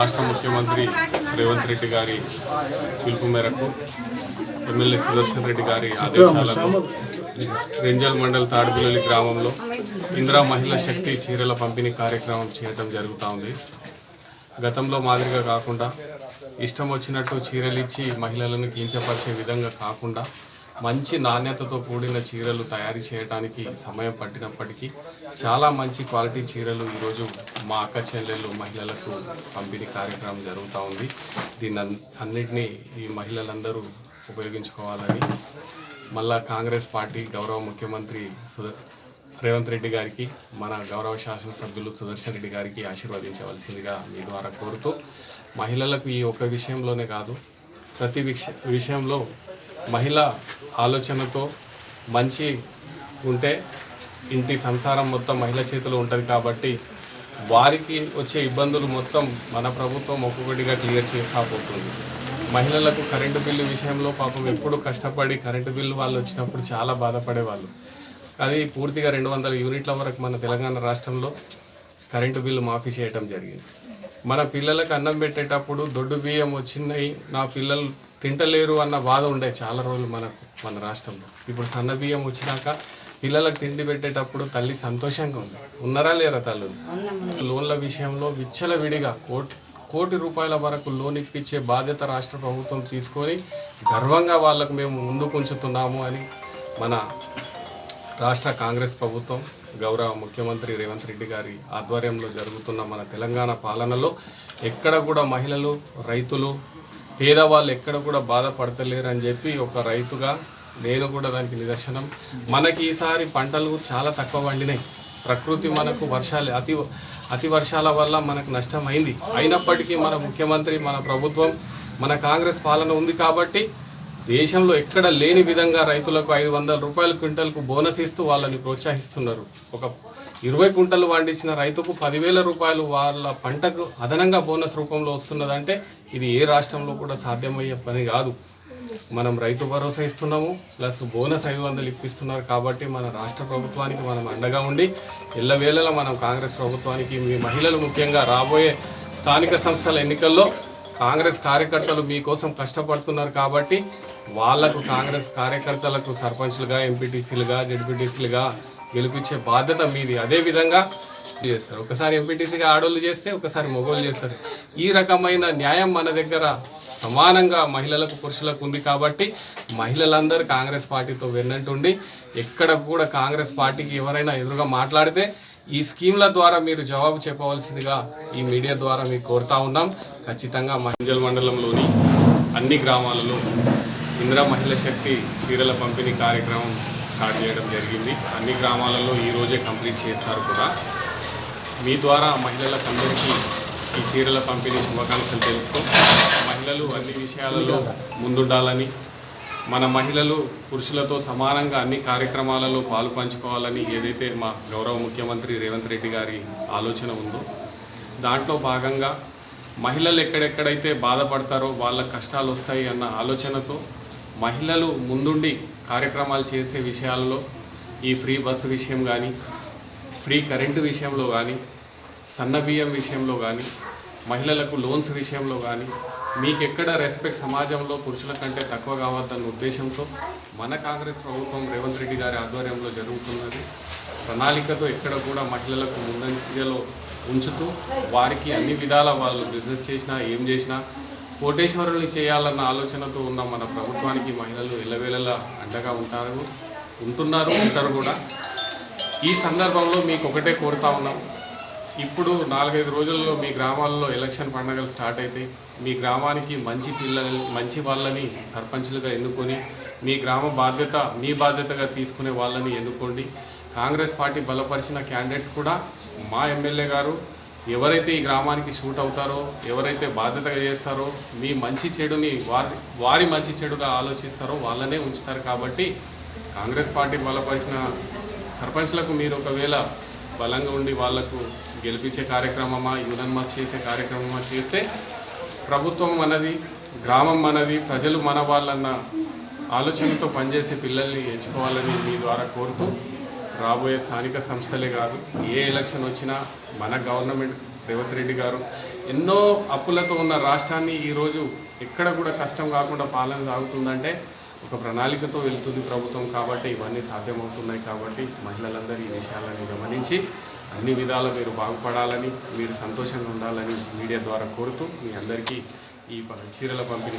రాష్ట్ర ముఖ్యమంత్రి రేవంత్ రెడ్డి గారి పిలుపు మేరకు ఎమ్మెల్యే సుదర్శన్ రెడ్డి గారి ఆదేశాలకు రెంజల్ మండల్ తాడుపిల్లి గ్రామంలో ఇందిరా మహిళా శక్తి చీరల పంపిణీ కార్యక్రమం చేయడం జరుగుతూ ఉంది. గతంలో మాదిరిగా కాకుండా ఇష్టం వచ్చినట్టు చీరలిచ్చి మహిళలను కించపరిచే విధంగా కాకుండా మంచి నాణ్యతతో కూడిన చీరలు తయారు చేయడానికి సమయం పట్టినప్పటికీ చాలా మంచి క్వాలిటీ చీరలు ఈరోజు మా అక్క చెల్లెళ్ళు మహిళలకు పంపిణీ కార్యక్రమం జరుగుతూ ఉంది. దీన్ని అన్- అన్నిటినీ ఈ మహిళలందరూ ఉపయోగించుకోవాలని మళ్ళా కాంగ్రెస్ పార్టీ గౌరవ ముఖ్యమంత్రి రేవంత్ రెడ్డి గారికి మన గౌరవ శాసనసభ్యులు సుదర్శన్ రెడ్డి గారికి ఆశీర్వదించవలసిందిగా మీ ద్వారా కోరుతూ మహిళలకు ఈ ఒక్క విషయంలోనే కాదు ప్రతి విషయంలో మహిళ ఆలోచనతో మంచి ఉంటే ఇంటి సంసారం మొత్తం మహిళ చేతిలో ఉంటుంది కాబట్టి వారికి వచ్చే ఇబ్బందులు మొత్తం మన ప్రభుత్వం ఒక్కొక్కటిగా క్లియర్ చేస్తా పోతుంది. మహిళలకు కరెంటు బిల్లు విషయంలో పాపం ఎప్పుడు కష్టపడి కరెంటు బిల్లు వాళ్ళు వచ్చినప్పుడు చాలా బాధపడేవాళ్ళు. కానీ పూర్తిగా రెండు వందల యూనిట్ల వరకు మన తెలంగాణ రాష్ట్రంలో కరెంటు బిల్లు మాఫీ చేయడం జరిగింది. మన పిల్లలకు అన్నం పెట్టేటప్పుడు దొడ్డు బియ్యం వచ్చినాయి నా పిల్లలు తింటలేరు అన్న బాధ ఉండే చాలా రోజులు మనకు. మన రాష్ట్రంలో. ఇప్పుడు సన్న బియ్యం వచ్చినాక పిల్లలకు తిండి పెట్టేటప్పుడు తల్లి సంతోషంగా ఉంది. ఉన్నారా లేరా తల్లు లోన్ల విషయంలో విచ్చల విడిగా కోటి కోటి రూపాయల వరకు లోన్ ఇప్పించే బాధ్యత రాష్ట్ర ప్రభుత్వం తీసుకొని గర్వంగా వాళ్ళకు మేము ముందుకు ఉంచుతున్నాము అని మన రాష్ట్ర కాంగ్రెస్ ప్రభుత్వం గౌరవ ముఖ్యమంత్రి రేవంత్ రెడ్డి గారి ఆధ్వర్యంలో జరుగుతున్న మన తెలంగాణ పాలనలో ఎక్కడ కూడా మహిళలు రైతులు పేదవాళ్ళు ఎక్కడ కూడా బాధపడతలేరు అని చెప్పి ఒక రైతుగా నేను కూడా దానికి నిదర్శనం. మనకి ఈసారి పంటలు చాలా తక్కువ పండినాయి. ప్రకృతి మనకు వర్షాలు అతి అతి వర్షాల వల్ల మనకు నష్టం అయింది అయినప్పటికీ మన ముఖ్యమంత్రి మన ప్రభుత్వం మన కాంగ్రెస్ పాలన ఉంది కాబట్టి దేశంలో ఎక్కడ లేని విధంగా రైతులకు ఐదు వందల రూపాయల క్వింటల్కు బోనస్ ఇస్తూ వాళ్ళని ప్రోత్సహిస్తున్నారు. ఒక ఇరవై కుంటలు పండించిన రైతుకు పదివేల రూపాయలు వాళ్ళ పంటకు అదనంగా బోనస్ రూపంలో వస్తున్నదంటే ఇది ఏ రాష్ట్రంలో కూడా సాధ్యమయ్యే పని కాదు. మనం రైతు భరోసా ఇస్తున్నాము ప్లస్ బోనస్ ఐదు వందలు ఇప్పిస్తున్నారు కాబట్టి మన రాష్ట్ర ప్రభుత్వానికి మనం అండగా ఉండి ఎల్లవేళలా మనం కాంగ్రెస్ ప్రభుత్వానికి మీ మహిళలు ముఖ్యంగా రాబోయే స్థానిక సంస్థల ఎన్నికల్లో కాంగ్రెస్ కార్యకర్తలు మీకోసం కష్టపడుతున్నారు కాబట్టి వాళ్ళకు కాంగ్రెస్ కార్యకర్తలకు సర్పంచ్లుగా ఎంపీటీసీలుగా జడ్పీటీసీలుగా గెలిపించే బాధ్యత మీది. అదే విధంగా చేస్తారు. ఒకసారి ఎంపీటీసీగా ఆడోళ్ళు చేస్తే ఒకసారి మగోళ్ళు చేస్తారు. ఈ రకమైన న్యాయం మన దగ్గర సమానంగా మహిళలకు పురుషులకు ఉంది కాబట్టి మహిళలందరూ కాంగ్రెస్ పార్టీతో వెన్నంటుండి ఎక్కడ కూడా కాంగ్రెస్ పార్టీకి ఎవరైనా ఎదురుగా మాట్లాడితే ఈ స్కీమ్ల ద్వారా మీరు జవాబు చెప్పవలసిందిగా ఈ మీడియా ద్వారా మీకు కోరుతా ఉన్నాం. ఖచ్చితంగా మంజల్ మండలంలోని అన్ని గ్రామాలలో ఇందిరా మహిళ శక్తి చీరల పంపిణీ కార్యక్రమం స్టార్ట్ చేయడం జరిగింది. అన్ని గ్రామాలలో ఈరోజే కంప్లీట్ చేస్తారు కూడా. మీ ద్వారా మహిళలకందరికీ ఈ చీరల పంపిణీ శుభాకాంక్షలు తెలుపుతూ మహిళలు అన్ని విషయాలలో ముందుండాలని మన మహిళలు పురుషులతో సమానంగా అన్ని కార్యక్రమాలలో పాలు పంచుకోవాలని ఏదైతే మా గౌరవ ముఖ్యమంత్రి రేవంత్ రెడ్డి గారి ఆలోచన ఉందో దాంట్లో భాగంగా మహిళలు ఎక్కడెక్కడైతే బాధపడతారో వాళ్ళ కష్టాలు వస్తాయి అన్న ఆలోచనతో మహిళలు ముందుండి కార్యక్రమాలు చేసే విషయాల్లో ఈ ఫ్రీ బస్సు విషయం కానీ ఫ్రీ కరెంటు విషయంలో కానీ సన్న బియ్యం విషయంలో కానీ మహిళలకు లోన్స్ విషయంలో కానీ మీకు ఎక్కడ రెస్పెక్ట్ సమాజంలో పురుషుల కంటే తక్కువ కావద్దన్న ఉద్దేశంతో మన కాంగ్రెస్ ప్రభుత్వం రేవంత్ రెడ్డి గారి ఆధ్వర్యంలో జరుగుతున్నది. ప్రణాళికతో ఎక్కడ కూడా మహిళలకు ముందంజలో ఉంచుతూ వారికి అన్ని విధాల వాళ్ళు బిజినెస్ చేసినా ఏం చేసినా కోటేశ్వరుల్ని చేయాలన్న ఆలోచనతో ఉన్న మన ప్రభుత్వానికి మహిళలు ఎల్లవేళలా అండగా ఉంటారు ఉంటున్నారు ఉంటారు కూడా. ఈ సందర్భంలో మీకు ఒకటే కోరుతా ఉన్నాం. ఇప్పుడు నాలుగైదు రోజుల్లో మీ గ్రామాల్లో ఎలక్షన్ పండుగలు స్టార్ట్ అయితే మీ గ్రామానికి మంచి పిల్లలు మంచి వాళ్ళని సర్పంచ్లుగా ఎన్నుకొని మీ గ్రామ బాధ్యత మీ బాధ్యతగా తీసుకునే వాళ్ళని ఎన్నుకోండి. కాంగ్రెస్ పార్టీ బలపరిచిన క్యాండిడేట్స్ కూడా మా ఎమ్మెల్యే గారు ఎవరైతే ఈ గ్రామానికి షూట్ అవుతారో ఎవరైతే బాధ్యతగా చేస్తారో మీ మంచి చెడుని వారి వారి మంచి చెడుగా ఆలోచిస్తారో వాళ్ళనే ఉంచుతారు కాబట్టి కాంగ్రెస్ పార్టీ బలపరిచిన సర్పంచ్లకు మీరు ఒకవేళ బలంగా ఉండి వాళ్ళకు గెలిపించే కార్యక్రమమా యునన్మస్ చేసే కార్యక్రమమా చేస్తే ప్రభుత్వం మనది గ్రామం మనది ప్రజలు మన వాళ్ళన్న ఆలోచనతో పనిచేసే పిల్లల్ని ఎంచుకోవాలని మీ ద్వారా కోరుతూ రాబోయే స్థానిక సంస్థలే కాదు ఏ ఎలక్షన్ వచ్చినా మన గవర్నమెంట్ రేవంత్ రెడ్డి గారు ఎన్నో అప్పులతో ఉన్న రాష్ట్రాన్ని ఈరోజు ఎక్కడ కూడా కష్టం కాకుండా పాలన సాగుతుందంటే ఒక ప్రణాళికతో వెళ్తుంది ప్రభుత్వం కాబట్టి ఇవన్నీ సాధ్యమవుతున్నాయి కాబట్టి మహిళలందరూ ఈ విషయాలను గమనించి అన్ని విధాలు మీరు బాగుపడాలని మీరు సంతోషంగా ఉండాలని మీడియా ద్వారా కోరుతూ మీ అందరికీ ఈ ప- చీరల పంపిణీ